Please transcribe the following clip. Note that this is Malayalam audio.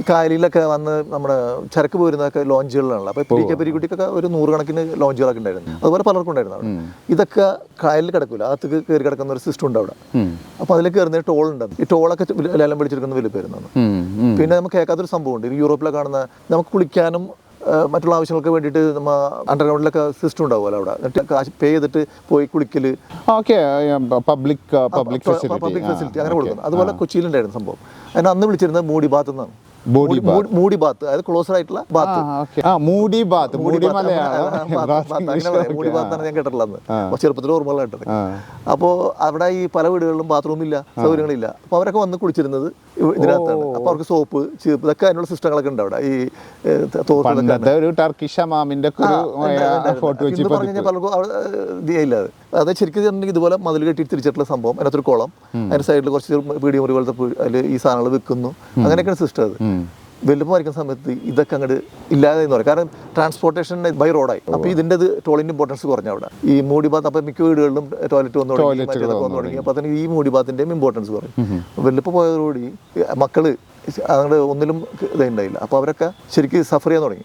ഈ കായലിലൊക്കെ വന്ന് നമ്മുടെ ചരക്ക് പോരുന്നതൊക്കെ ലോഞ്ചുകളിലാണല്ലോ. അപ്പോൾ പി കെ പെരിക്കുട്ടിക്കൊക്കെ ഒരു നൂറുകണക്കിന് ലോഞ്ചുകളൊക്കെ ഉണ്ടായിരുന്നു. അതുപോലെ പലർക്കും ഉണ്ടായിരുന്നു അവിടെ. ഇതൊക്കെ കായലിൽ കിടക്കില്ല അകത്തേക്ക് കയറി കിടക്കുന്ന ഒരു സിസ്റ്റം ഉണ്ട് അവിടെ. അപ്പോൾ അതിൽ കയറുന്ന ടോൾ ഉണ്ട് ഈ ടോളൊക്കെ ലേലം പിടിച്ചെടുക്കുന്ന വലിയ പേരുന്നാണ്. പിന്നെ നമുക്ക് കേൾക്കാത്തൊരു സംഭവമുണ്ട് ഈ യൂറോപ്പിലെ കാണുന്ന നമുക്ക് കുളിക്കാനും മറ്റുള്ള ആവശ്യങ്ങൾക്ക് വേണ്ടിയിട്ട് നമ്മൾ അണ്ടർഗ്രൗണ്ടിലൊക്കെ സിസ്റ്റം ഉണ്ടാവുമല്ലോ അവിടെ. എന്നിട്ട് കാശ് പേ ചെയ്തിട്ട് പോയി കുളിക്കൽ ഓക്കെ. Public public facility. അങ്ങനെ കൊടുക്കുന്നു. അതുപോലെ കൊച്ചിയിലുണ്ടായിരുന്നു സംഭവം. അതിന് അന്ന് വിളിച്ചിരുന്നത് മൂടി ബാത്ത് എന്നാണ് ബോഡി മൂടി- ബാത്ത് അതായത് ക്ലോസർ ആയിട്ടുള്ള ബാത്ത് ആ മൂടി ബാത്ത് മൂടി. മൂടി ബാത്താണ് ഞാൻ കേട്ടിട്ടുള്ളത്. ചെറുപ്പത്തിൽ ഓർമ്മകൾ കേട്ടത്. ആ. അപ്പോൾ അവിടെ ഈ പല വീടുകളിലും ബാത്റൂം ഇല്ല സൗകര്യങ്ങളില്ല. അപ്പോൾ അവരൊക്കെ വന്ന് കുളിച്ചിരുന്നത് ഇതിനകത്താണ്. അപ്പോൾ അവർക്ക് സോപ്പ് ചീപ്പ് ഇതൊക്കെ അതിനുള്ള സിസ്റ്റങ്ങളൊക്കെ ഉണ്ട് അവിടെ. ഈ ഏ, തോർത്ത് ഇതൊക്കെ പണ്ടത്തെ ഒരു ടർക്കിഷ് അമാമിന്റെ ഒക്കെ ഒരു ഫോട്ടോ വെച്ച് പറഞ്ഞു കഴിഞ്ഞാൽ പലർക്കും അവിടെ ഇതില്ല അത് ശരിക്കും പറഞ്ഞിട്ടുണ്ടെങ്കിൽ ഇതുപോലെ മതിൽ കെട്ടി തിരിച്ചിട്ടുള്ള സംഭവം. അതിനകത്തൊരു കുളം. അതിന്റെ സൈഡിൽ കുറച്ച് പീടിയ മുറി പോലത്തെ അതിൽ ഈ സാധനങ്ങൾ വിൽക്കുന്നു. അങ്ങനെയൊക്കെയാണ് സിസ്റ്റം അത്. വലുപ്പം വരയ്ക്കുന്ന സമയത്ത് ഇതൊക്കെ അങ്ങോട്ട് ഇല്ലാതെ എന്ന് പറയും. കാരണം ട്രാൻസ്പോർട്ടേഷൻ ബൈ റോഡായി അപ്പോൾ ഇതിന്റെ ഇത് ടോളിന്റെ ഇമ്പോർട്ടൻസ് കുറഞ്ഞ അവിടെ. ഈ മൂടി ഭാഗത്ത് അപ്പോൾ മിക്ക വീടുകളിലും ടോയ്ലറ്റ് വന്നു തുടങ്ങി മറ്റേതൊക്കെ വന്നു തുടങ്ങി. അപ്പോൾ തന്നെ ഈ മൂടി ഭാഗത്തിന്റെയും ഇമ്പോർട്ടൻസ് കുറയും വലുപ്പം പോയതോടുകൂടി മക്കൾ അങ്ങോട്ട് ഒന്നിലും ഇതുണ്ടായില്ല. അപ്പോൾ അവരൊക്കെ ശരിക്കും സഫർ ചെയ്യാൻ തുടങ്ങി.